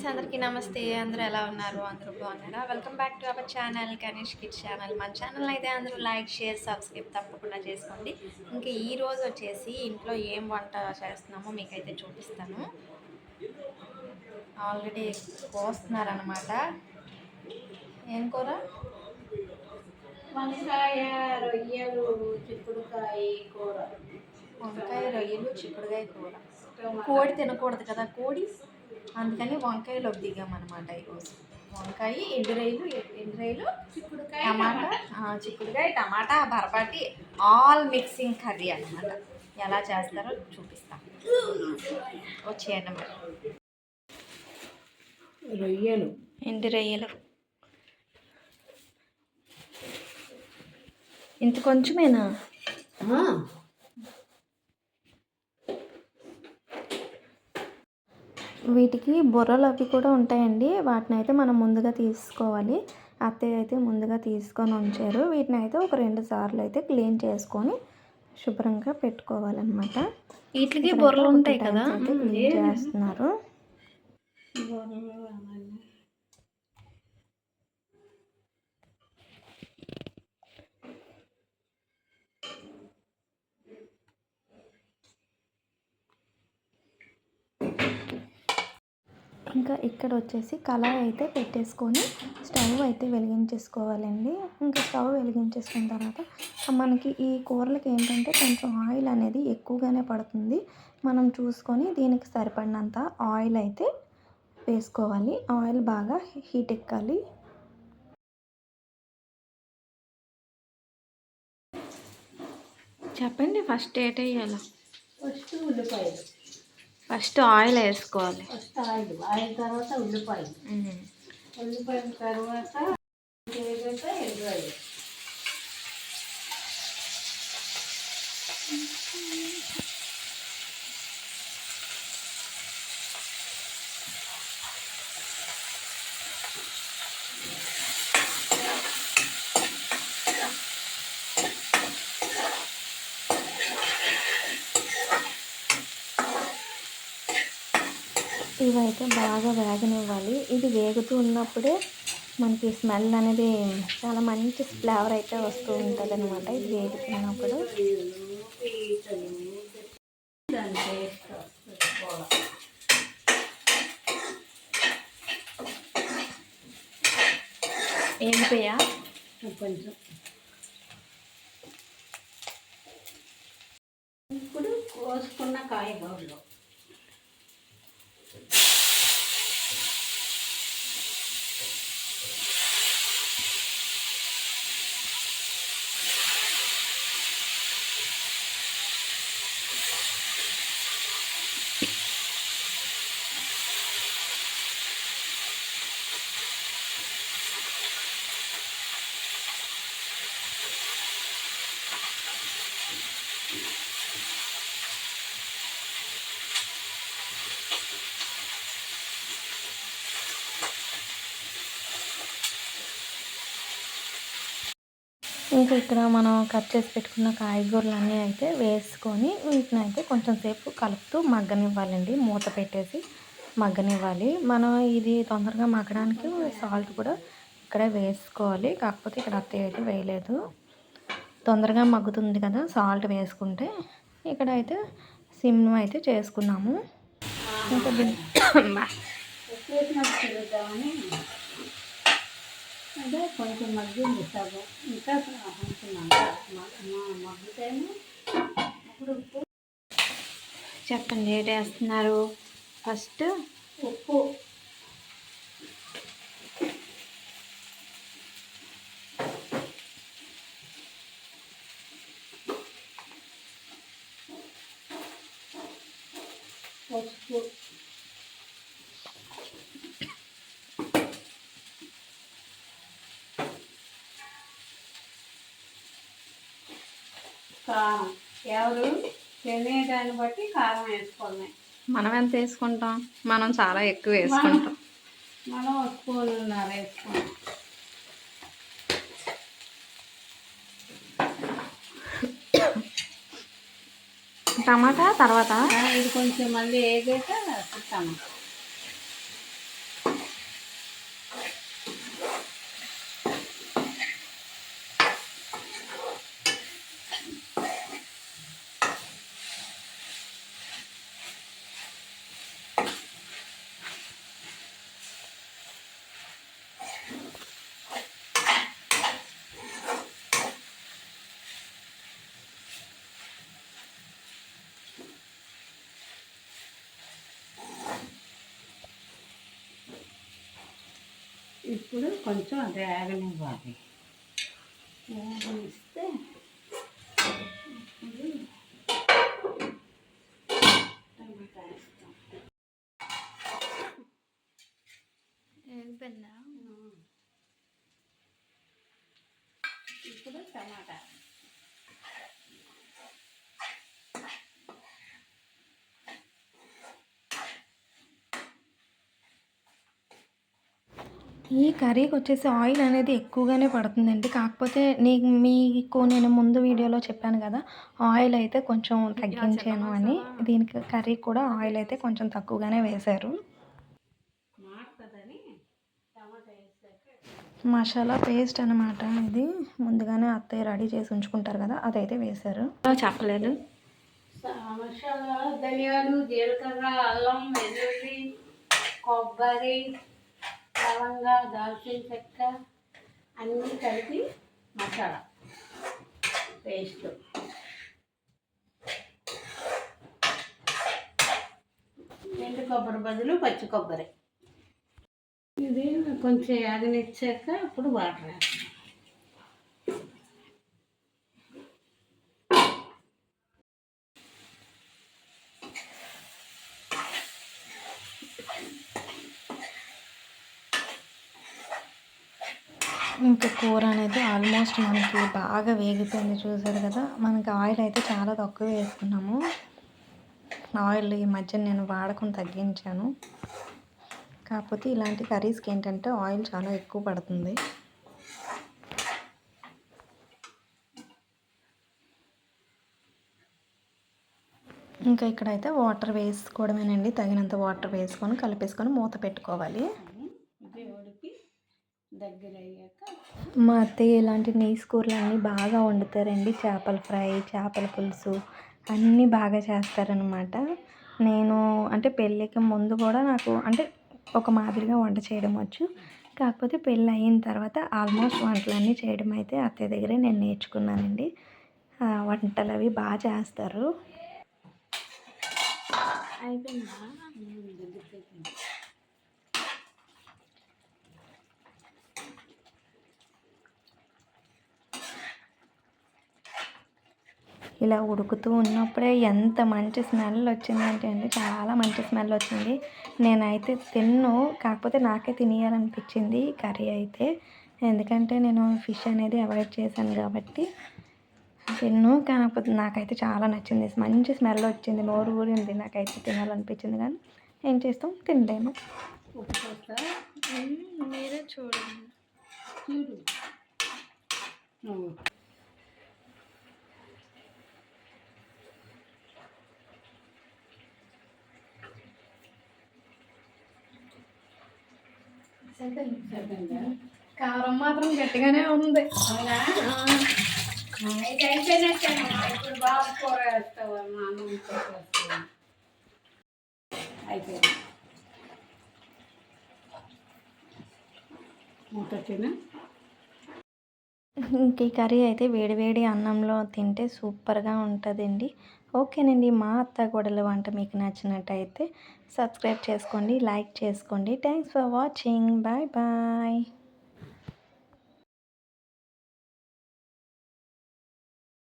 Friends అందరికీ నమస్తే అందరూ ఎలా ఉన్నారు? అందరూ బాగున్నారా? Welcome back to our channel Ganesh kids channel మన ఛానల్ అయితే అందరూ లైక్ షేర్ సబ్స్క్రైబ్ తప్పకుండా చేసుకోండి. ఇంకా ఈ రోజు వచ్చేసి ఇంట్లో ఏం వంట చేస్తున్నామో మీకైతే చూపిస్తాను. ఆల్రెడీ కోస్తున్నారనమాట ఏం కూర? వంకాయ రొయ్యలు చిక్కుడుకాయ కూర. వంకాయ రొయ్యలు చిక్కుడుకాయ కూర. కోడి తినకూడదు కదా కోడి? అందుకని వంకాయలో దిగామన్నమాట ఈరోజు. వంకాయ ఎండు రొయ్యలు ఎండు రొయ్యలు చిక్కుడుకాయ టమాటా ఆ, చిక్కుడుకాయ టమాటా బరపాటి ఆల్ మిక్సింగ్ కర్రీ అన్నమాట. ఎలా చేస్తారో చూపిస్తాను వచ్చేయండి మరి. రొయ్యలు. ఎండు రొయ్యలు. ఇంత కొంచెమేనా? వీటికి బుర్రలు అవి కూడా ఉంటాయండి. వాటిని అయితే మనం ముందుగా తీసుకోవాలి. అత్తయ్య అయితే ముందుగా తీసుకొని ఉంచారు. వీటిని అయితే ఒక రెండు సార్లు అయితే క్లీన్ చేసుకొని శుభ్రంగా పెట్టుకోవాలన్నమాట. వీటికి బుర్రలు ఉంటాయి కదా. క్లీన్ చేస్తున్నారు. ఇంకా ఇక్కడ వచ్చేసి కళాయి అయితే పెట్టేసుకొని స్టవ్ అయితే వెలిగించేసుకోవాలండి. ఇంకా స్టవ్ వెలిగించేసుకున్న తర్వాత మనకి ఈ కూరలకి ఏంటంటే కొంచెం ఆయిల్ అనేది ఎక్కువగానే పడుతుంది. మనం చూసుకొని దీనికి సరిపడినంత ఆయిల్ అయితే వేసుకోవాలి. ఆయిల్ బాగా హీట్ ఎక్కాలి. చెప్పండి ఫస్ట్ ఏట వేయాలి ఫస్ట్ ఉల్లిపాయలు. ఫస్ట్ ఆయిల్ వేసుకోవాలి. ఫస్ట్ ఆయిల్ ఆయిల్ తర్వాత ఉల్లిపాయలు ఉల్లిపాయల తర్వాత వేగక ఎల్లుల్లి ఇవైతే బాగా వేగనివ్వాలి. ఇది వేగుతూ ఉన్నప్పుడే మనకి స్మెల్ అనేది చాలా మంచి ఫ్లేవర్ అయితే వస్తూ ఉంటుంది అనమాట ఇది వేగుతున్నప్పుడు. ఏం దాని కొంచెం ఇప్పుడు కోసుకున్న కాయగూరలో. ఇంకా ఇక్కడ మనం కట్ చేసి పెట్టుకున్న కాయగూరలన్నీ అయితే వేసుకొని వీటిని అయితే కొంచెం సేపు కలుపుతూ మగ్గనివ్వాలండి. మూత పెట్టేసి మగ్గనివ్వాలి. మనం ఇది తొందరగా మగ్గడానికి సాల్ట్ కూడా ఇక్కడే వేసుకోవాలి. కాకపోతే ఇక్కడ అత్తయ్య అయితే వేయలేదు. తొందరగా మగ్గుతుంది కదా సాల్ట్ వేసుకుంటే ఇక్కడ అయితే సిమ్ అయితే చేసుకున్నాము. ఇంకా అదే కొంచెం మగ్గింది సగం ఇంకా కొంచెం మగ్గుతేనే అప్పుడు ఉప్పు. చెప్పండి ఏంటి వేస్తున్నారు ఫస్ట్ ఉప్పు. పసుపు. కారం. ఎవరు? తినేదాన్ని బట్టి కారం వేసుకోవాలి మనం ఎంత వేసుకుంటాం? మనం చాలా ఎక్కువ వేసుకుంటాం. మనం స్పూన్నర వేసుకుంటాం టమాటా తర్వాత? ఇది కొంచెం మళ్ళీ వేగాక టమాటా ఇప్పుడు కొంచెం ఆగనిస్తే ఇప్పుడు టమాటా వేస్తాం. ఇప్పుడు టమాటా. ఈ కర్రీకి వచ్చేసి ఆయిల్ అనేది ఎక్కువగానే పడుతుందండి. కాకపోతే నీ మీకు నేను ముందు వీడియోలో చెప్పాను కదా ఆయిల్ అయితే కొంచెం తగ్గించాను అని. దీనికి కర్రీ కూడా ఆయిల్ అయితే కొంచెం తక్కువగానే వేశారు. మసాలా పేస్ట్ అనమాట ఇది. ముందుగానే అత్తయ్య రెడీ చేసి ఉంచుకుంటారు కదా అదైతే వేశారు. చెప్పలేదు. మసాలా ధనియాలు జీలకర్ర అల్లం వెల్లుల్లి కొబ్బరి లవంగా దాల్చిన చెక్క అన్నీ కలిపి మసాలా పేస్ట్. ఎండు కొబ్బరి బదులు పచ్చి కొబ్బరి. ఇది కొంచెం యాగనిచ్చాక అప్పుడు వాటర్ ఇంకా కూర అనేది ఆల్మోస్ట్ మనకి బాగా వేగిపోయింది చూసారు కదా. మనకి ఆయిల్ అయితే చాలా తక్కువ వేసుకున్నాము. ఆయిల్ ఈ మధ్య నేను వాడకం తగ్గించాను. కాకపోతే ఇలాంటి కర్రీస్కి ఏంటంటే ఆయిల్ చాలా ఎక్కువ పడుతుంది. ఇంకా ఇక్కడైతే వాటర్ వేసుకోవడమేనండి. తగినంత వాటర్ వేసుకొని కలిపేసుకొని మూత పెట్టుకోవాలి. దగ్గర అయ్యాక మా అత్తయ్య ఇలాంటి నీసు కూరలు అన్నీ బాగా వండుతారండి. చేపల ఫ్రై చేపల పులుసు అన్నీ బాగా చేస్తారనమాట నేను అంటే పెళ్ళికి ముందు కూడా నాకు అంటే ఒక మాదిరిగా వంట చేయడం వచ్చు. కాకపోతే పెళ్ళి అయిన తర్వాత ఆల్మోస్ట్ వంటలన్నీ చేయడం అయితే అత్తయ్య దగ్గరే నేను నేర్చుకున్నానండి. వంటలు అవి బాగా చేస్తారు. అయిపోయిందా? ఇలా ఉడుకుతూ ఉన్నప్పుడే ఎంత మంచి స్మెల్ వచ్చిందంటే అండి చాలా మంచి స్మెల్ వచ్చింది. నేనైతే తిన్ను కాకపోతే నాకే తినేయాలనిపించింది కర్రీ అయితే. ఎందుకంటే నేను ఫిష్ అనేది అవాయిడ్ చేశాను కాబట్టి తిన్ను. కాకపోతే నాకైతే చాలా నచ్చింది. మంచి స్మెల్ వచ్చింది. నోరు ఊరింది. నాకైతే తినాలనిపించింది కానీ ఏం చేస్తాం? తినలేము. మీరే చూడండి. కారం మాత్రం గట్టిగానే ఉంది. ఇప్పుడు కూర వేస్తావు? మా అమ్మ అయిపోయింది. మూతట్టినా ఈ కర్రీ అయితే వేడివేడి అన్నంలో తింటే సూపర్గా ఉంటుందండి. ఓకేనండి మా అత్త గొడల వంట మీకు నచ్చినట్టయితే సబ్స్క్రైబ్ చేసుకోండి లైక్ చేసుకోండి. Thanks for watching bye bye